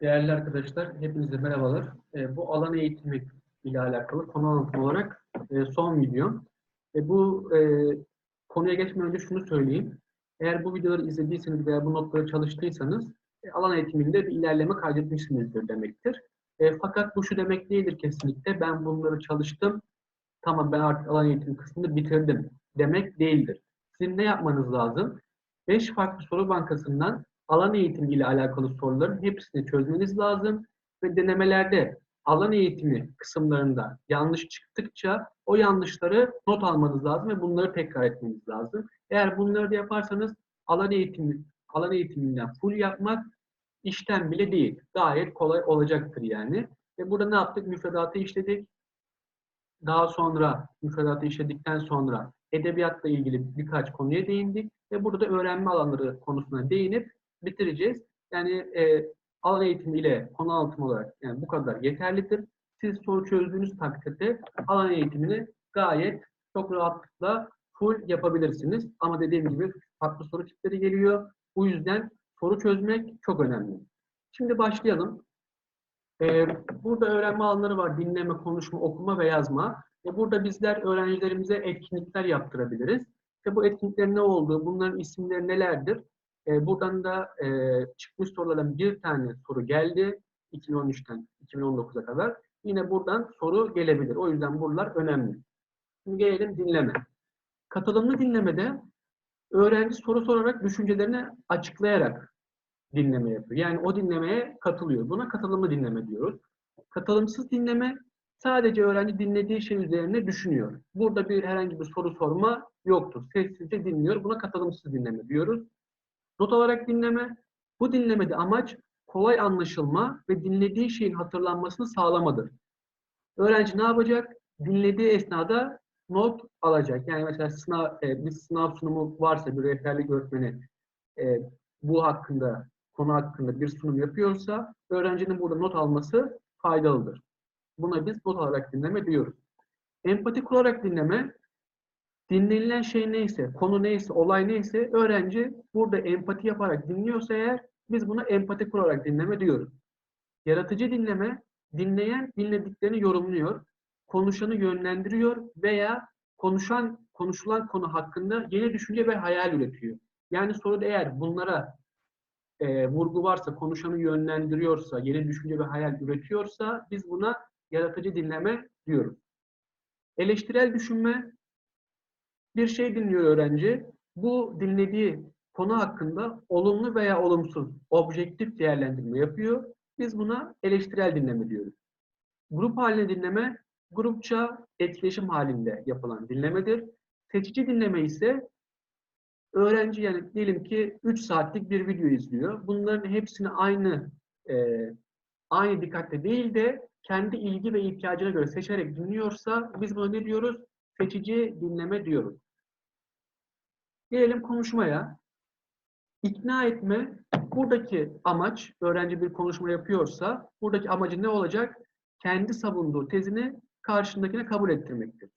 Değerli arkadaşlar, hepinize merhabalar. Ee, bu alan eğitimi ile alakalı konu anlatım olarak e, son videom. E, bu e, konuya geçmeden önce şunu söyleyeyim. Eğer bu videoları izlediyseniz veya bu notları çalıştıysanız e, alan eğitiminde bir ilerleme kaydetmişsinizdir demektir. E, fakat bu şu demek değildir kesinlikle. Ben bunları çalıştım, tamam ben artık alan eğitimi kısmını bitirdim demek değildir. Sizin ne yapmanız lazım? 5 farklı soru bankasından alan eğitimi ile alakalı soruların hepsini çözmeniz lazım ve denemelerde alan eğitimi kısımlarında yanlış çıktıkça o yanlışları not almanız lazım ve bunları tekrar etmeniz lazım. Eğer bunları da yaparsanız alan eğitimi alan eğitiminden full yapmak işten bile değil. Gayet kolay olacaktır yani. Ve burada ne yaptık? Müfredatı işledik. Daha sonra müfredatı işledikten sonra edebiyatla ilgili birkaç konuya değindik ve burada öğrenme alanları konusuna değinip bitireceğiz. Yani e, alan eğitimi ile konu anlatım olarak yani bu kadar yeterlidir. Siz soru çözdüğünüz takdirde alan eğitimini gayet çok rahatlıkla full yapabilirsiniz. Ama dediğim gibi farklı soru tipleri geliyor. Bu yüzden soru çözmek çok önemli. Şimdi başlayalım. Ee, burada öğrenme alanları var. Dinleme, konuşma, okuma ve yazma. E burada bizler öğrencilerimize etkinlikler yaptırabiliriz. İşte bu etkinliklerin ne olduğu, bunların isimleri nelerdir? E, buradan da e, çıkmış sorulardan bir tane soru geldi. 2013'ten 2019'a kadar. Yine buradan soru gelebilir. O yüzden buralar önemli. Şimdi gelelim dinleme. Katılımlı dinlemede öğrenci soru sorarak düşüncelerini açıklayarak dinleme yapıyor. Yani o dinlemeye katılıyor. Buna katılımlı dinleme diyoruz. Katılımsız dinleme sadece öğrenci dinlediği şey üzerine düşünüyor. Burada bir herhangi bir soru sorma yoktur. Sessizce dinliyor. Buna katılımsız dinleme diyoruz. Not alarak dinleme. Bu dinlemede amaç kolay anlaşılma ve dinlediği şeyin hatırlanmasını sağlamadır. Öğrenci ne yapacak? Dinlediği esnada not alacak. Yani mesela sınav, e, bir sınav sunumu varsa bir rehberlik öğretmeni e, bu hakkında, konu hakkında bir sunum yapıyorsa öğrencinin burada not alması faydalıdır. Buna biz not alarak dinleme diyoruz. Empati kurarak dinleme, dinlenilen şey neyse, konu neyse, olay neyse öğrenci burada empati yaparak dinliyorsa eğer biz buna empati kurarak dinleme diyoruz. Yaratıcı dinleme, dinleyen dinlediklerini yorumluyor, konuşanı yönlendiriyor veya konuşan konuşulan konu hakkında yeni düşünce ve hayal üretiyor. Yani soruda eğer bunlara e, vurgu varsa, konuşanı yönlendiriyorsa, yeni düşünce ve hayal üretiyorsa biz buna yaratıcı dinleme diyoruz. Eleştirel düşünme, bir şey dinliyor öğrenci. Bu dinlediği konu hakkında olumlu veya olumsuz, objektif değerlendirme yapıyor. Biz buna eleştirel dinleme diyoruz. Grup halinde dinleme, grupça etkileşim halinde yapılan dinlemedir. Seçici dinleme ise öğrenci yani diyelim ki 3 saatlik bir video izliyor. Bunların hepsini aynı e, aynı dikkatle değil de kendi ilgi ve ihtiyacına göre seçerek dinliyorsa biz buna ne diyoruz? Seçici dinleme diyoruz. Gelelim konuşmaya. İkna etme, buradaki amaç, öğrenci bir konuşma yapıyorsa, buradaki amacı ne olacak? Kendi savunduğu tezini karşındakine kabul ettirmektir.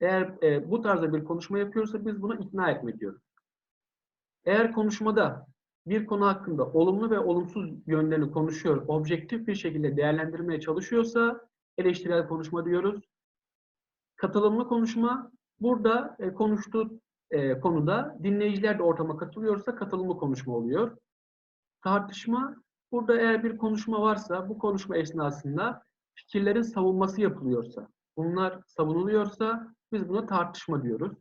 Eğer e, bu tarzda bir konuşma yapıyorsa biz buna ikna etme diyoruz. Eğer konuşmada bir konu hakkında olumlu ve olumsuz yönlerini konuşuyor, objektif bir şekilde değerlendirmeye çalışıyorsa eleştirel konuşma diyoruz. Katılımlı konuşma, burada e, konuştuğu e, konuda dinleyiciler de ortama katılıyorsa katılımlı konuşma oluyor. Tartışma, burada eğer bir konuşma varsa bu konuşma esnasında fikirlerin savunması yapılıyorsa, bunlar savunuluyorsa biz buna tartışma diyoruz.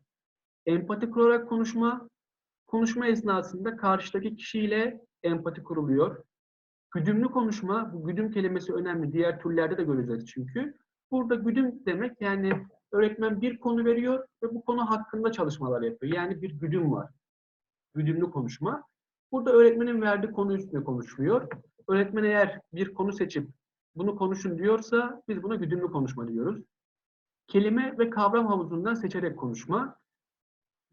Empati kurarak konuşma, konuşma esnasında karşıdaki kişiyle empati kuruluyor. Güdümlü konuşma, bu güdüm kelimesi önemli. Diğer türlerde de göreceğiz çünkü. Burada güdüm demek yani öğretmen bir konu veriyor ve bu konu hakkında çalışmalar yapıyor. Yani bir güdüm var. Güdümlü konuşma. Burada öğretmenin verdiği konu üstüne konuşuluyor. Öğretmen eğer bir konu seçip bunu konuşun diyorsa biz buna güdümlü konuşma diyoruz. Kelime ve kavram havuzundan seçerek konuşma.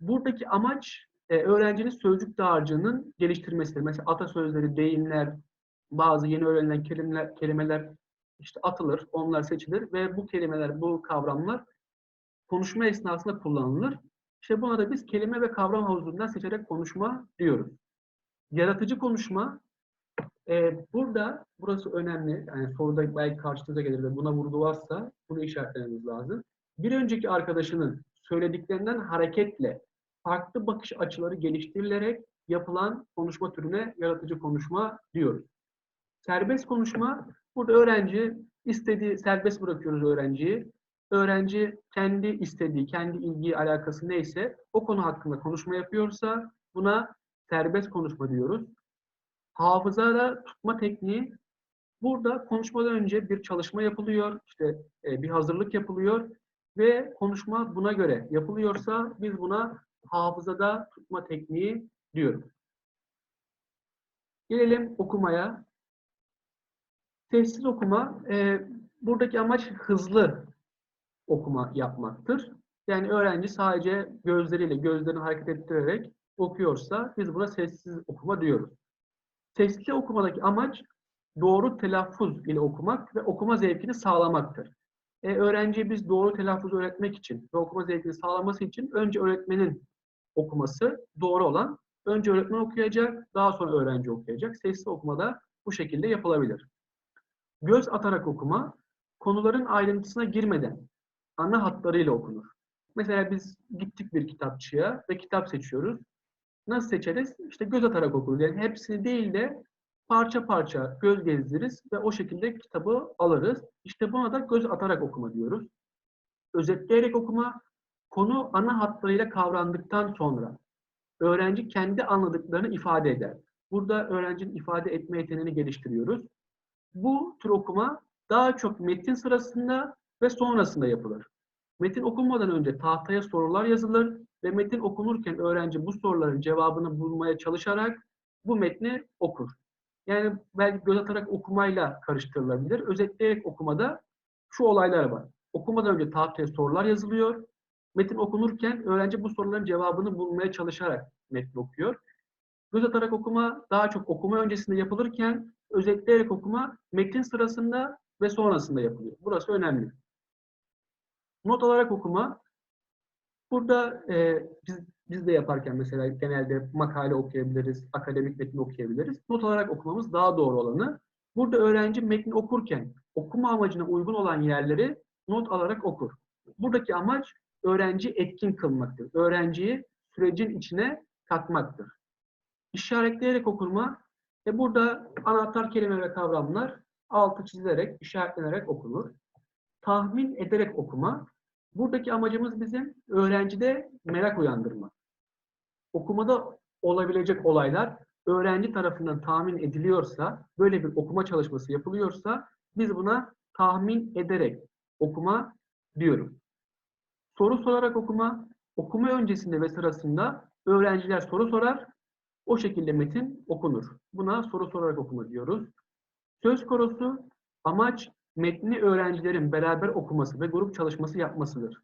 Buradaki amaç e, öğrencinin sözcük dağarcığının geliştirmesidir. Mesela atasözleri, deyimler, bazı yeni öğrenilen kelimeler, kelimeler işte atılır, onlar seçilir ve bu kelimeler, bu kavramlar konuşma esnasında kullanılır. İşte buna da biz kelime ve kavram havuzundan seçerek konuşma diyoruz. Yaratıcı konuşma, Ee, burada burası önemli. Yani soruda belki karşınıza gelir ve buna vurgu varsa bunu işaretlememiz lazım. Bir önceki arkadaşının söylediklerinden hareketle farklı bakış açıları geliştirilerek yapılan konuşma türüne yaratıcı konuşma diyoruz. Serbest konuşma, burada öğrenci istediği, serbest bırakıyoruz öğrenciyi. Öğrenci kendi istediği, kendi ilgi alakası neyse o konu hakkında konuşma yapıyorsa buna serbest konuşma diyoruz. Hafızada tutma tekniği, burada konuşmadan önce bir çalışma yapılıyor, işte e, bir hazırlık yapılıyor ve konuşma buna göre yapılıyorsa biz buna hafızada tutma tekniği diyoruz. Gelelim okumaya. Sessiz okuma, e, buradaki amaç hızlı okuma yapmaktır. Yani öğrenci sadece gözleriyle, gözlerini hareket ettirerek okuyorsa biz buna sessiz okuma diyoruz. Sesli okumadaki amaç doğru telaffuz ile okumak ve okuma zevkini sağlamaktır. E, öğrenciye biz doğru telaffuz öğretmek için ve okuma zevkini sağlaması için önce öğretmenin okuması doğru olan, önce öğretmen okuyacak, daha sonra öğrenci okuyacak. Sesli okumada bu şekilde yapılabilir. Göz atarak okuma, konuların ayrıntısına girmeden ana hatlarıyla okunur. Mesela biz gittik bir kitapçıya ve kitap seçiyoruz. Nasıl seçeriz? İşte göz atarak okuruz. Yani hepsini değil de parça parça göz gezdiririz ve o şekilde kitabı alırız. İşte buna da göz atarak okuma diyoruz. Özetleyerek okuma, konu ana hatlarıyla kavrandıktan sonra öğrenci kendi anladıklarını ifade eder. Burada öğrencinin ifade etme yeteneğini geliştiriyoruz. Bu tür okuma daha çok metin sırasında ve sonrasında yapılır. Metin okunmadan önce tahtaya sorular yazılır ve metin okunurken öğrenci bu soruların cevabını bulmaya çalışarak bu metni okur. Yani belki göz atarak okumayla karıştırılabilir. Özetleyerek okumada şu olaylar var. Okumadan önce tahtaya sorular yazılıyor. Metin okunurken öğrenci bu soruların cevabını bulmaya çalışarak metni okuyor. Göz atarak okuma daha çok okuma öncesinde yapılırken özetleyerek okuma metin sırasında ve sonrasında yapılıyor. Burası önemli. Not alarak okuma. Burada e, biz, biz de yaparken mesela genelde makale okuyabiliriz, akademik metin okuyabiliriz. Not alarak okumamız daha doğru olanı. Burada öğrenci metni okurken okuma amacına uygun olan yerleri not alarak okur. Buradaki amaç öğrenci etkin kılmaktır. Öğrenciyi sürecin içine katmaktır. İşaretleyerek okunma, e burada anahtar kelime ve kavramlar altı çizilerek, işaretlenerek okunur. Tahmin ederek okuma, buradaki amacımız bizim öğrencide merak uyandırma. Okumada olabilecek olaylar öğrenci tarafından tahmin ediliyorsa, böyle bir okuma çalışması yapılıyorsa biz buna tahmin ederek okuma diyorum. Soru sorarak okuma, okuma öncesinde ve sırasında öğrenciler soru sorar, o şekilde metin okunur. Buna soru sorarak okuma diyoruz. Söz korosu amaç metni öğrencilerin beraber okuması ve grup çalışması yapmasıdır.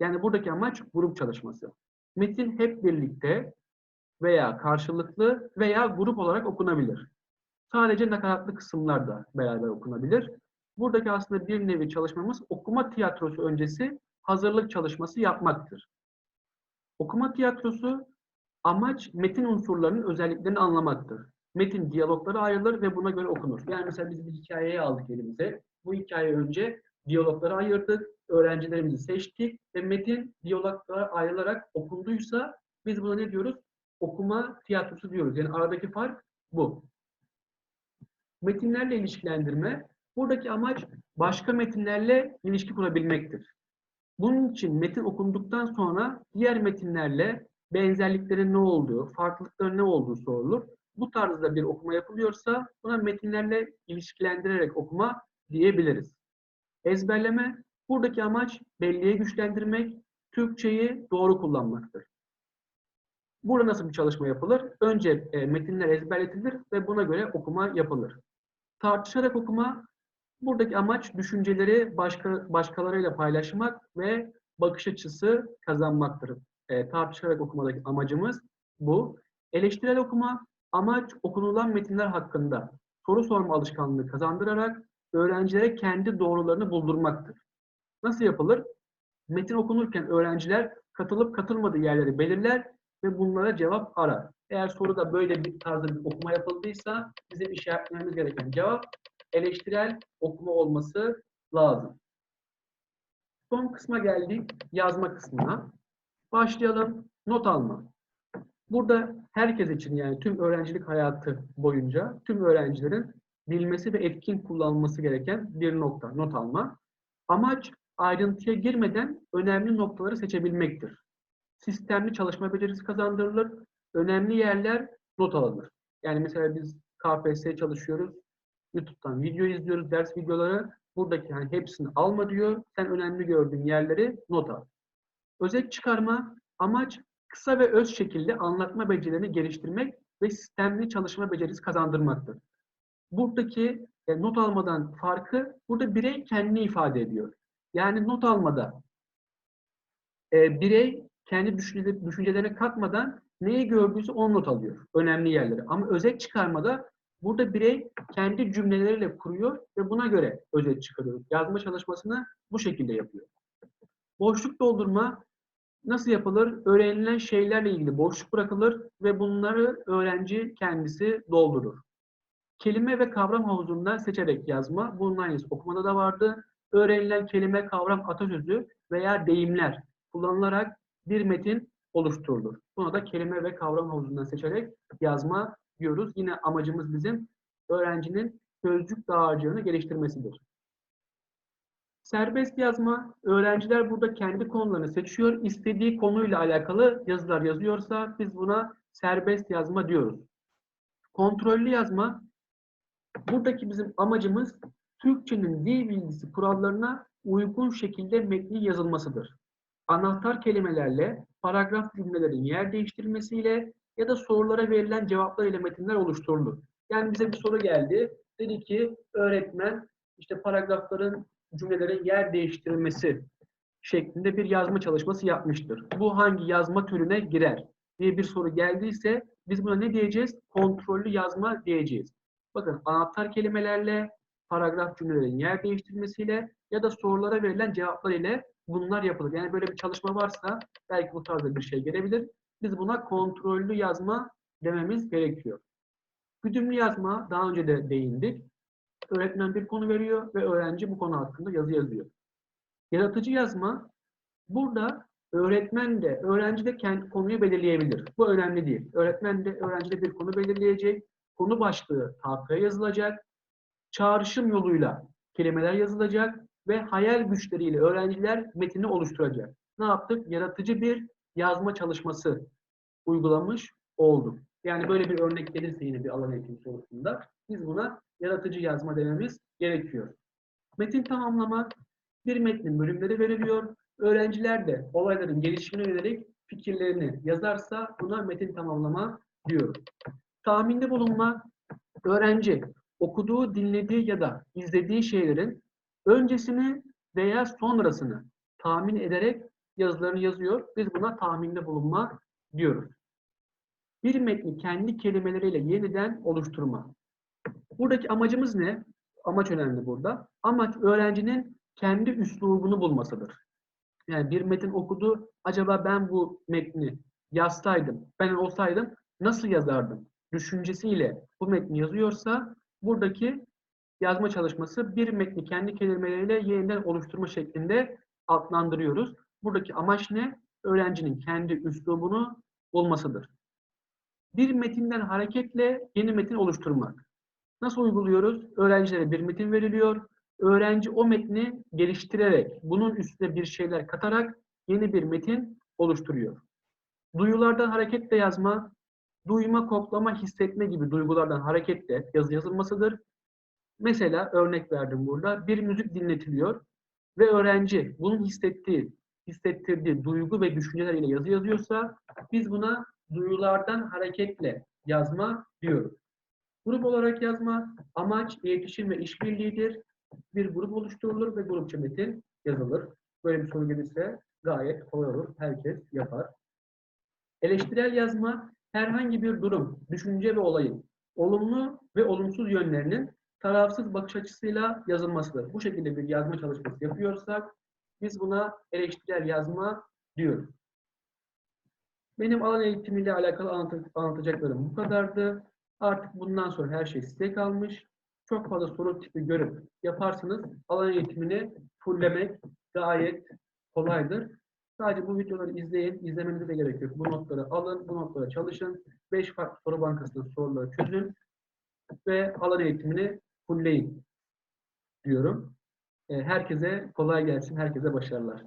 Yani buradaki amaç grup çalışması. Metin hep birlikte veya karşılıklı veya grup olarak okunabilir. Sadece nakaratlı kısımlar da beraber okunabilir. Buradaki aslında bir nevi çalışmamız okuma tiyatrosu öncesi hazırlık çalışması yapmaktır. Okuma tiyatrosu amaç metin unsurlarının özelliklerini anlamaktır. Metin diyaloglara ayrılır ve buna göre okunur. Yani mesela biz bir hikayeyi aldık elimize. Bu hikaye önce diyaloglara ayırdık, öğrencilerimizi seçtik ve metin diyaloglara ayrılarak okunduysa biz buna ne diyoruz? Okuma tiyatrosu diyoruz. Yani aradaki fark bu. Metinlerle ilişkilendirme, buradaki amaç başka metinlerle ilişki kurabilmektir. Bunun için metin okunduktan sonra diğer metinlerle benzerliklerin ne olduğu, farklılıkların ne olduğu sorulur. Bu tarzda bir okuma yapılıyorsa buna metinlerle ilişkilendirerek okuma diyebiliriz. Ezberleme, buradaki amaç belleği güçlendirmek, Türkçeyi doğru kullanmaktır. Burada nasıl bir çalışma yapılır? Önce e, metinler ezberletilir ve buna göre okuma yapılır. Tartışarak okuma, buradaki amaç düşünceleri başka, başkalarıyla paylaşmak ve bakış açısı kazanmaktır. E, tartışarak okumadaki amacımız bu. Eleştirel okuma, amaç okunulan metinler hakkında soru sorma alışkanlığı kazandırarak öğrencilere kendi doğrularını buldurmaktır. Nasıl yapılır? Metin okunurken öğrenciler katılıp katılmadığı yerleri belirler ve bunlara cevap ara. Eğer soruda böyle bir tarzda bir okuma yapıldıysa bizim işaretlememiz gereken cevap eleştirel okuma olması lazım. Son kısma geldik. Yazma kısmına. Başlayalım. Not alma. Burada herkes için yani tüm öğrencilik hayatı boyunca tüm öğrencilerin bilmesi ve etkin kullanılması gereken bir nokta. Not alma. Amaç ayrıntıya girmeden önemli noktaları seçebilmektir. Sistemli çalışma becerisi kazandırılır. Önemli yerler not alınır. Yani mesela biz KPSS çalışıyoruz. YouTube'dan video izliyoruz, ders videoları. Buradaki hani hepsini alma diyor. Sen önemli gördüğün yerleri not al. Özet çıkarma amaç kısa ve öz şekilde anlatma becerilerini geliştirmek ve sistemli çalışma becerisi kazandırmaktır. Buradaki e, not almadan farkı burada birey kendini ifade ediyor. Yani not almada e, birey kendi düşünceleri, düşüncelerine katmadan neyi gördüyse onu not alıyor. Önemli yerleri. Ama özet çıkarmada burada birey kendi cümleleriyle kuruyor ve buna göre özet çıkarıyor. Yazma çalışmasını bu şekilde yapıyor. Boşluk doldurma nasıl yapılır? Öğrenilen şeylerle ilgili boşluk bırakılır ve bunları öğrenci kendisi doldurur. Kelime ve kavram havuzundan seçerek yazma. Bunun aynısı okumada da vardı. Öğrenilen kelime, kavram, atasözü veya deyimler kullanılarak bir metin oluşturulur. Buna da kelime ve kavram havuzundan seçerek yazma diyoruz. Yine amacımız bizim öğrencinin sözcük dağarcığını geliştirmesidir. Serbest yazma, öğrenciler burada kendi konularını seçiyor. İstediği konuyla alakalı yazılar yazıyorsa biz buna serbest yazma diyoruz. Kontrollü yazma, buradaki bizim amacımız Türkçenin dil bilgisi kurallarına uygun şekilde metnin yazılmasıdır. Anahtar kelimelerle paragraf cümlelerin yer değiştirmesiyle ya da sorulara verilen cevaplar ile metinler oluşturulur. Yani bize bir soru geldi. Dedi ki öğretmen işte paragrafların cümlelerin yer değiştirilmesi şeklinde bir yazma çalışması yapmıştır. Bu hangi yazma türüne girer diye bir soru geldiyse biz buna ne diyeceğiz? Kontrollü yazma diyeceğiz. Bakın anahtar kelimelerle paragraf cümlelerin yer değiştirmesiyle ya da sorulara verilen cevaplar ile bunlar yapılır. Yani böyle bir çalışma varsa belki bu tarzda bir şey gelebilir. Biz buna kontrollü yazma dememiz gerekiyor. Güdümlü yazma daha önce de değindik. Öğretmen bir konu veriyor ve öğrenci bu konu hakkında yazı yazıyor. Yaratıcı yazma burada öğretmen de öğrenci de kendi konuyu belirleyebilir. Bu önemli değil. Öğretmen de öğrenci de bir konu belirleyecek. Konu başlığı tahtaya yazılacak. Çağrışım yoluyla kelimeler yazılacak ve hayal güçleriyle öğrenciler metini oluşturacak. Ne yaptık? Yaratıcı bir yazma çalışması uygulamış olduk. Yani böyle bir örnek gelirse yine bir alan eğitimi sorusunda biz buna yaratıcı yazma dememiz gerekiyor. Metin tamamlama bir metnin bölümleri veriliyor. Öğrenciler de olayların gelişimine yönelik fikirlerini yazarsa buna metin tamamlama diyoruz. Tahminde bulunma öğrenci okuduğu, dinlediği ya da izlediği şeylerin öncesini veya sonrasını tahmin ederek yazılarını yazıyor. Biz buna tahminde bulunma diyoruz. Bir metni kendi kelimeleriyle yeniden oluşturma. Buradaki amacımız ne? Amaç önemli burada. Amaç öğrencinin kendi üslubunu bulmasıdır. Yani bir metin okudu, acaba ben bu metni yazsaydım, ben olsaydım nasıl yazardım? Düşüncesiyle bu metni yazıyorsa buradaki yazma çalışması bir metni kendi kelimeleriyle yeniden oluşturma şeklinde adlandırıyoruz. Buradaki amaç ne? Öğrencinin kendi üslubunu bulmasıdır. Bir metinden hareketle yeni metin oluşturmak. Nasıl uyguluyoruz? Öğrencilere bir metin veriliyor. Öğrenci o metni geliştirerek, bunun üstüne bir şeyler katarak yeni bir metin oluşturuyor. Duyulardan hareketle yazma, duyma, koklama, hissetme gibi duygulardan hareketle yazı yazılmasıdır. Mesela örnek verdim burada. Bir müzik dinletiliyor ve öğrenci bunun hissettiği, hissettirdiği duygu ve düşünceler ile yazı yazıyorsa biz buna duyulardan hareketle yazma diyoruz. Grup olarak yazma, amaç, iletişim ve işbirliğidir. Bir grup oluşturulur ve grupça metin yazılır. Böyle bir soru gelirse gayet kolay olur. Herkes yapar. Eleştirel yazma, herhangi bir durum, düşünce ve olayın olumlu ve olumsuz yönlerinin tarafsız bakış açısıyla yazılmasıdır. Bu şekilde bir yazma çalışması yapıyorsak biz buna eleştirel yazma diyoruz. Benim alan eğitimiyle alakalı anlatacaklarım bu kadardı. Artık bundan sonra her şey size kalmış. Çok fazla soru tipi görüp yaparsanız alan eğitimini fulllemek gayet kolaydır. Sadece bu videoları izleyin. İzlemenize de gerek yok. Bu notları alın, bu notlara çalışın. 5 farklı soru bankasının soruları çözün ve alan eğitimini fullleyin diyorum. E, Herkese kolay gelsin, herkese başarılar.